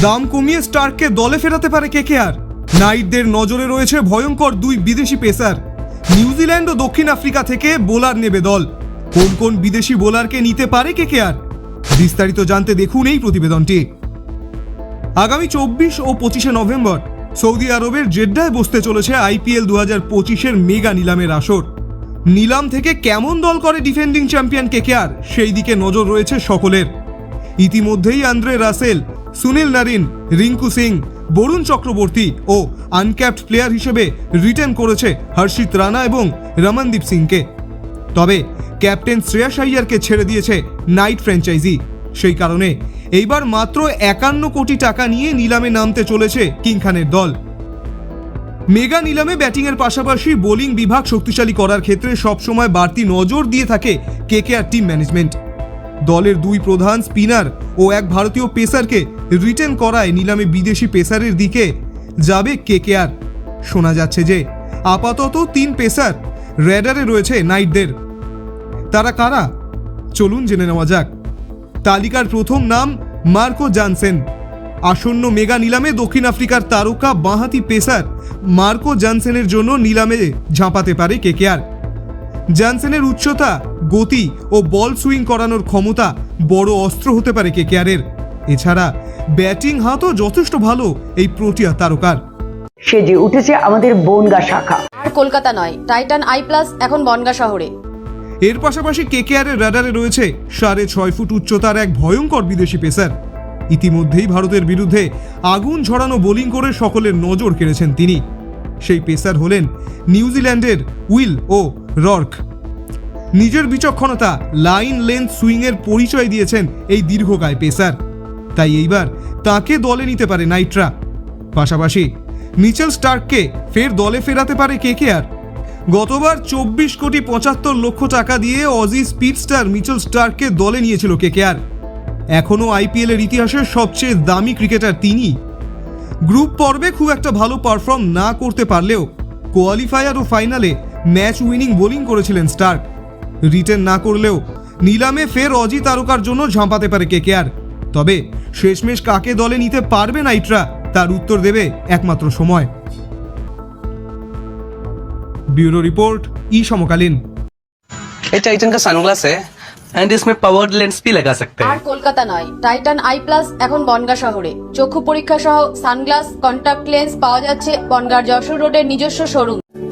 দাম কমিয়ে স্টার্ককে দলে ফেরাতে পারে কে আর? নাইটদের নজরে রয়েছে ভয়ঙ্কর দুই বিদেশি পেসার। নিউজিল্যান্ড ও দক্ষিণ আফ্রিকা থেকে বোলার নেবে দল। কোন কোন বিদেশি বোলারকে নিতে পারে কে আর? বিস্তারিত জানতে দেখুন এই প্রতিবেদনটি। আগামী চব্বিশ ও পঁচিশে নভেম্বর সৌদি আরবের জেড্ডায় বসতে চলেছে আইপিএল দু হাজার পঁচিশের মেগা নিলামের আসর। নিলাম থেকে কেমন দল করে ডিফেন্ডিং চ্যাম্পিয়ন কে কেকেআর সেই দিকে নজর রয়েছে সকলের। ইতিমধ্যেই Andre Russell Sunil Narine, Rinku Singh, Varun Chakravarthy ও আনক্যাপড প্লেয়ার হিসেবে রিটেন করেছে হর্ষিত রানা এবং রমনদীপ সিংকে। তবে ক্যাপ্টেন শ্রেয়াস আইয়ারকে ছেড়ে দিয়েছে নাইট ফ্র্যাঞ্চাইজি। সেই কারণে এইবার মাত্র একান্ন কোটি টাকা নিয়ে নিলামে নামতে চলেছে কিং খানের দল। মেগা নিলামে ব্যাটিংয়ের পাশাপাশি বোলিং বিভাগ শক্তিশালী করার ক্ষেত্রে সবসময় বাড়তি নজর দিয়ে থাকে কেকেআর টিম ম্যানেজমেন্ট। দলের দুই প্রধান স্পিনার ও এক ভারতীয় পেসারকে রিটেন করায় নিলামে বিদেশি পেসারের দিকে যাবে কেকেআর। শোনা যাচ্ছে যে আপাতত তিন পেসার র্যাডারে রয়েছে নাইটদের। তারা কারা? চলুন জেনে নেওয়া যাক। তালিকার প্রথম নাম মার্কো জানসেন। আসন্ন মেগা নিলামে দক্ষিণ আফ্রিকার তারকা বাঁহাতি পেসার মার্কো জানসেনের জন্য নিলামে ঝাঁপাতে পারে কেকেআর। জানসেনের উচ্চতা গতি ও বল সুইং করানোর ক্ষমতা বড় অস্ত্র হতে পারে কেকেআরের। এছাড়া ব্যাটিং হাতও যথেষ্ট ভালো এই প্রোটিয়া তারকার। সেজে উঠেছে আমাদের বনগা শাখা। আর কলকাতা নয় টাইটান আই প্লাস এখন বনগা শহরে। এর পাশাপাশি কেকেআরের রাডারে রয়েছে সাড়ে ছয় ফুট উচ্চতার এক ভয়ঙ্কর বিদেশি পেসার। ইতিমধ্যেই ভারতের বিরুদ্ধে আগুন ঝরানো বোলিং করে সকলের নজর কেড়েছেন তিনি। সেই পেসার হলেন নিউজিল্যান্ডের উইল ও রর্ক। নিজের বিচক্ষণতা লাইন লেন্থ সুইংয়ের পরিচয় দিয়েছেন এই দীর্ঘকায় পেসার। তাই এইবার তাকে দলে নিতে পারে নাইট্রা। পাশাপাশি মিচেল স্টার্ককে ফের দলে ফেরাতে পারে কেকেআর গতবার চব্বিশ কোটি পঁচাত্তর লক্ষ টাকা দিয়ে অজি স্পিডস্টার মিচেল স্টার্ককে দলে নিয়েছিল কেকেআর এখনও আইপিএল এর ইতিহাসের সবচেয়ে দামি ক্রিকেটার তিনি। গ্রুপ পর্বে খুব একটা ভালো পারফর্ম না করতে পারলেও কোয়ালিফায়ার ও ফাইনালে ম্যাচ উইনিং বোলিং করেছিলেন স্টার্ক রিটেন না করলেও নিলামে ফের অজি তারকার জন্য ঝাঁপাতে পারে কেকেআর তবে শেষমেশ কাকে দলে নিতে পারবে নাইটরা তার উত্তর দেবে একমাত্র সময় ब्यूरो रिपोर्ट ई समकालीन ये टाइटन का सनग्लास है एंड इसमें पावर्ड लेंस भी लगा सकते আর हैं কলকাতা নয় টাইটান আই প্লাস এখন বনগা শহরে চক্ষু পরীক্ষা সহ সানগ্লাস কন্টাক্ট লেন্স পাওয়া যাচ্ছে বনগার যশোর রোডের নিজস্ব শোরুম